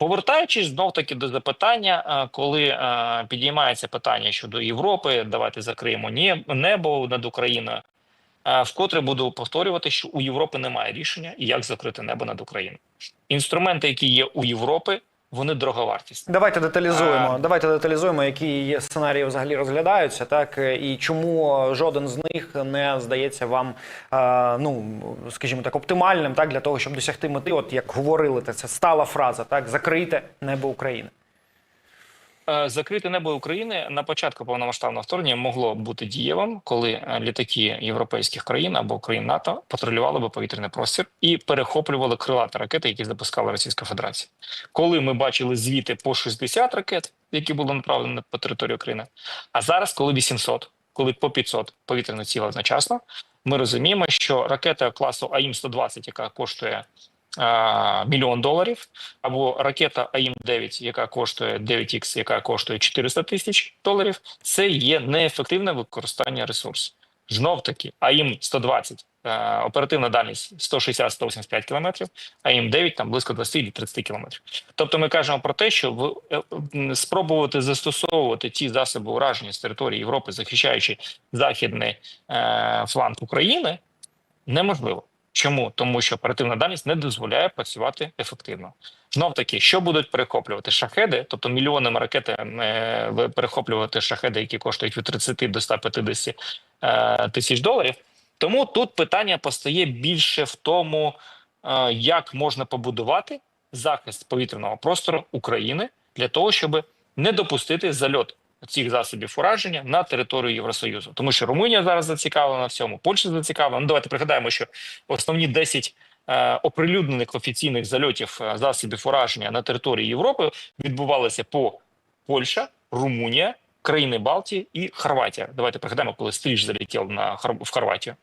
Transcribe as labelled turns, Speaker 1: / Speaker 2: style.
Speaker 1: Повертаючись знов таки до запитання, е, коли е, підіймається питання щодо Європи, давайте закриємо небо над Україною. Е, Вкотре буду повторювати, що у Європи немає рішення, як закрити небо над Україною. Інструменти, які є у Європи, вони дороговартісні.
Speaker 2: Давайте деталізуємо.
Speaker 1: А.
Speaker 2: Давайте деталізуємо, які є сценарії взагалі розглядаються, так і чому жоден з них не здається вам, е, ну скажімо так, оптимальним, так для того, щоб досягти мети. От як говорили, це стала фраза, так закрийте небо України.
Speaker 1: Е, Закрите небо України на початку повномасштабного вторгнення могло бути дієвим, коли е, літаки європейських країн або країн НАТО патрулювали би повітряний простір і перехоплювали крилаті ракети, які запускала Російська Федерація. Коли ми бачили звіти по 60 ракет, які були направлені по територію України, а зараз, коли 800, коли по 500 повітряних цілей одночасно, ми розуміємо, що ракета класу АІМ-120, яка коштує мільйон доларів, або ракета АІМ-9, яка коштує 9Х, яка коштує 400 тисяч доларів, це є неефективне використання ресурсу. Знов таки, АІМ-120, е, оперативна дальність 160-185 кілометрів, АІМ-9 там близько 20-30 кілометрів. Тобто ми кажемо про те, що в, е, спробувати застосовувати ті засоби ураження з території Європи, захищаючи західний е, фланг України, неможливо. Чому? Тому що оперативна дальність не дозволяє працювати ефективно. Знов таки, що будуть перехоплювати шахеди, тобто мільйонами ракетами е, перехоплювати шахеди, які коштують від 30 до 150 е, тисяч доларів. Тому тут питання постає більше в тому, е, як можна побудувати захист повітряного простору України для того, щоб не допустити зальот цих засобів ураження на територію Євросоюзу, тому що Румунія зараз зацікавлена в цьому, Польща зацікавлена. Ну давайте пригадаємо, що основні 10 е, оприлюднених офіційних зальотів е, засобів ураження на території Європи відбувалися по Польща, Румунія, країни Балтії і Хорватія. Давайте пригадаємо, коли стріж залетів на в Хорватію.